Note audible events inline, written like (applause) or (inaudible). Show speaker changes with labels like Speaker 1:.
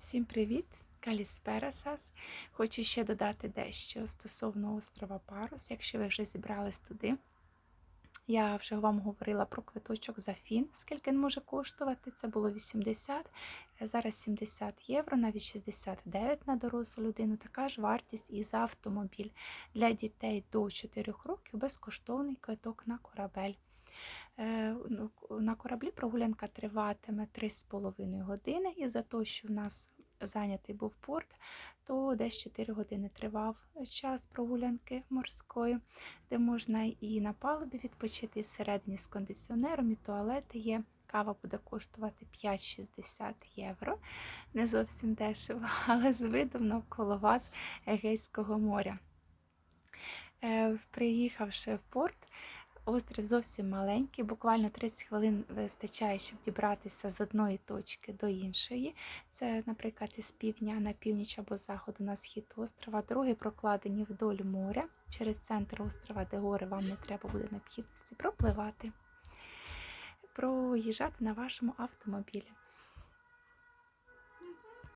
Speaker 1: Всім привіт! Каліспера Сас. Хочу ще додати дещо стосовно острова Парус, якщо ви вже зібрались туди. Я вже вам говорила про квиточок за фін, скільки він може коштувати. Це було 80, зараз 70 євро, навіть 69 на дорослу людину. Така ж вартість і за автомобіль. Для дітей до 4 років безкоштовний квиток на корабель. Е, ну, На кораблі прогулянка триватиме 3,5 години, і за те, що в нас зайнятий був порт, то десь 4 години тривав час прогулянки морської, де можна і на палубі відпочити, і всередині з кондиціонером, і туалети є. Кава буде коштувати 5,60 євро. Не зовсім дешево, (laughs) але з видом навколо вас Егейського моря. Е, Приїхавши в порт, Острів зовсім маленький, буквально 30 хвилин вистачає, щоб дібратися з одної точки до іншої. Це, наприклад, із півдня на північ або заходу на схід острова. Дороги прокладені вдоль моря через центр острова, де гори вам не треба буде необхідності пропливати, проїжджати на вашому автомобілі.